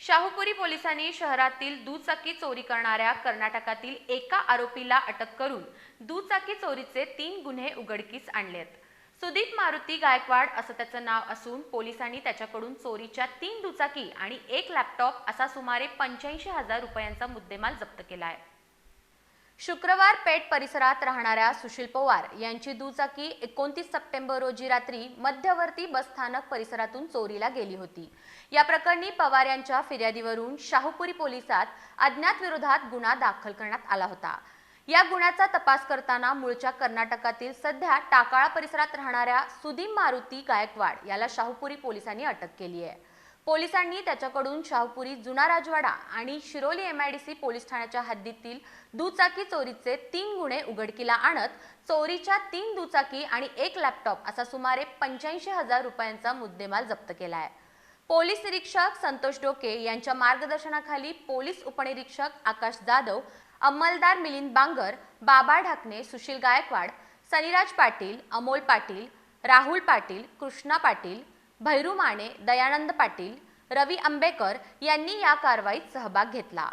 शाहूपुरी पोलिसांनी शहरातील दुचाकी चोरी करणाऱ्या कर्नाटकातील एका आरोपीला अटक करून दुचाकी चोरीचे तीन गुन्हे उघडकीस आणलेत. सुदीप मारुती गायकवाड असं त्याचं नाव असून पोलिसांनी त्याच्याकडून चोरीच्या तीन दुचाकी आणि एक लॅपटॉप असा सुमारे पंच्याऐंशी हजार रुपयांचा मुद्देमाल जप्त केला आहे. शुक्रवार पेठ परिसरात राहणाऱ्या सुशील पवार यांची दुचाकी एकोणतीस सप्टेंबर रोजी रात्री मध्यवर्ती बसस्थानक परिसरातून चोरीला गेली होती. या प्रकरणी पवार यांच्या फिर्यादीवरून शाहूपुरी पोलिसात अज्ञात विरोधात गुन्हा दाखल करण्यात आला होता. या गुन्ह्याचा तपास करताना मूळच्या कर्नाटकातील सध्या टाकाळा परिसरात राहणाऱ्या सुदीम मारुती गायकवाड याला शाहूपुरी पोलिसांनी अटक केली आहे. पोलिसांनी त्याच्याकडून शाहपुरी जुना राजवाडा आणि शिरोली एमआयडीसी पोलीस ठाण्याच्या हद्दीतील दुचाकी चोरीचे तीन गुन्हे उघडकीला आणत चोरीच्या तीन दुचाकी आणि एक लॅपटॉप असा सुमारे पंच्याऐंशी हजार रुपयांचा मुद्देमाल जप्त केला आहे पोलीस निरीक्षक संतोष डोके यांच्या मार्गदर्शनाखाली पोलीस उपनिरीक्षक आकाश जाधव अंमलदार मिलिंद बांगर बाबा ढाकणे सुशील गायकवाड सनिराज पाटील अमोल पाटील राहुल पाटील कृष्णा पाटील भैरू माने दयानंद पाटील रवी आंबेकर यांनी या कारवाईत सहभाग घेतला.